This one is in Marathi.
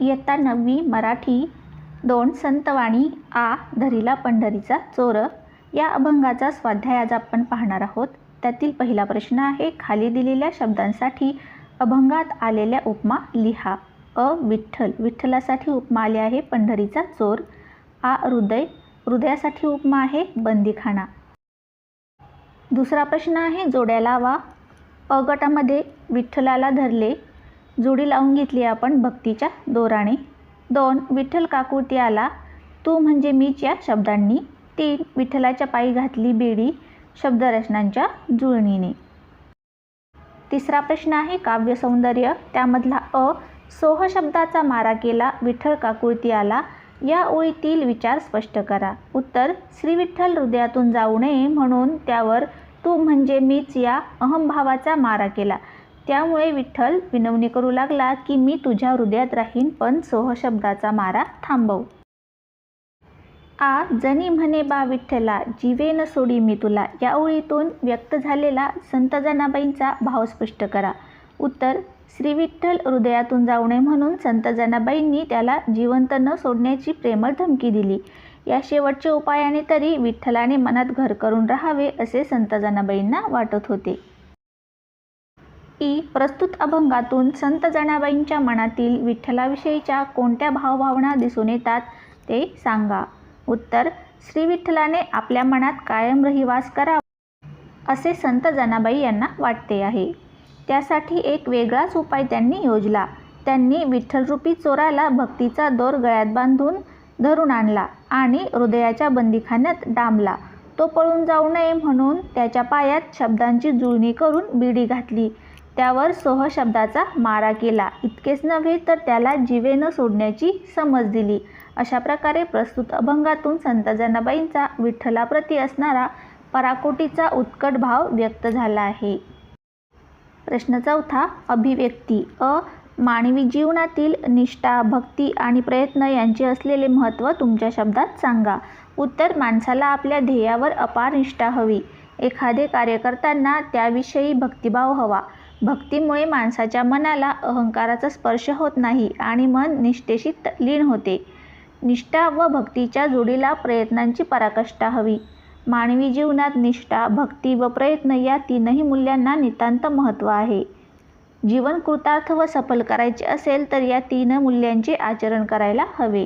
इयत्ता नववी मराठी दोन संतवाणी आ धरिला पंढरीचा चोर. या अभंगाचा स्वाध्याय आज आपण पाहणार आहोत. त्यातील पहिला प्रश्न आहे खाली दिलेल्या शब्दांसाठी अभंगात आलेल्या उपमा लिहा. अ विठ्ठल विठ्ठलासाठी उपमा आली आहे पंढरीचा चोर. आ हृदय हृदयासाठी उपमा आहे बंदीखाना. दुसरा प्रश्न आहे जोड्या लावा. अ गटामध्ये विठ्ठलाला धरले जोडी लावून घेतली आपण भक्तीच्या दोराने. दोन विठ्ठल काकुळती आला. तू म्हणजे मीच या शब्दांनी. तीन विठ्ठलाच्या पायी घातली बेडी शब्दरचनांच्या जुळणीने. तिसरा प्रश्न आहे काव्य सौंदर्य. त्यामधला अ सोह शब्दाचा मारा केला विठ्ठल काकुळती आला. या ओळीतील विचार स्पष्ट करा. उत्तर श्री विठ्ठल हृदयातून जाऊ नये म्हणून त्यावर तू म्हणजे मीच या अहमभावाचा मारा केला. त्यामुळे विठ्ठल विनवणी करू लागला की मी तुझ्या हृदयात राहीन पण सोह शब्दाचा मारा थांबव. आ जनी म्हणे बा विठ्ठला जीवेन सोडी मी तुला. या ओळीतून व्यक्त झालेला संत जनाबाईंचा भाव स्पष्ट करा. उत्तर श्री विठ्ठल हृदयातून जाऊ नये म्हणून संत जनाबाईंनी त्याला जिवंत न सोडण्याची प्रेमळ धमकी दिली. या शेवटच्या उपायाने तरी विठ्ठलाने मनात घर करून राहावे असे संत जनाबाईंना वाटत होते. ई प्रस्तुत अभंगातून संत जनाबाईंच्या मनातील विठ्ठलाविषयीच्या कोणत्या भावभावना दिसून येतात ते सांगा. उत्तर श्री विठ्ठलाने आपल्या मनात कायम रहिवास करावा असे संत जनाबाई यांना वाटते आहे. त्यासाठी एक वेगळाच उपाय त्यांनी योजला. त्यांनी विठ्ठलरूपी चोराला भक्तीचा दोर गळ्यात बांधून धरून आणला आणि हृदयाच्या बंदीखान्यात डांबला. तो पळून जाऊ नये म्हणून त्याच्या पायात शब्दांची जुळणी करून बिडी घातली. त्यावर सोह शब्दाचा मारा केला. इतकेच नव्हे तर त्याला जीवे न सोडण्याची समज दिली. अशा प्रकारे प्रस्तुत अभंगातून संत जनाबाईंचा विठ्ठलाप्रती असणारा पराकोटीचा उत्कट भाव व्यक्त झाला आहे. प्रश्न चौथा अभिव्यक्ती. अ. मानवी जीवनातील निष्ठा भक्ती आणि प्रयत्न यांचे असलेले महत्त्व तुमच्या शब्दात सांगा. उत्तर माणसाला आपल्या ध्येयावर अपार निष्ठा हवी. एखादे कार्य करताना त्याविषयी भक्तिभाव हवा. भक्तीमुळे माणसाच्या मनाला अहंकाराचा स्पर्श होत नाही आणि मन निष्ठेशी लीन होते. निष्ठा व भक्तीच्या जोडीला प्रयत्नांची पराकाष्ठा हवी. मानवी जीवनात निष्ठा भक्ती व प्रयत्न या तीनही मूल्यांना नितांत महत्त्व आहे. जीवन कृतार्थ व सफल करायचे असेल तर या तीन मूल्यांचे आचरण करायला हवे.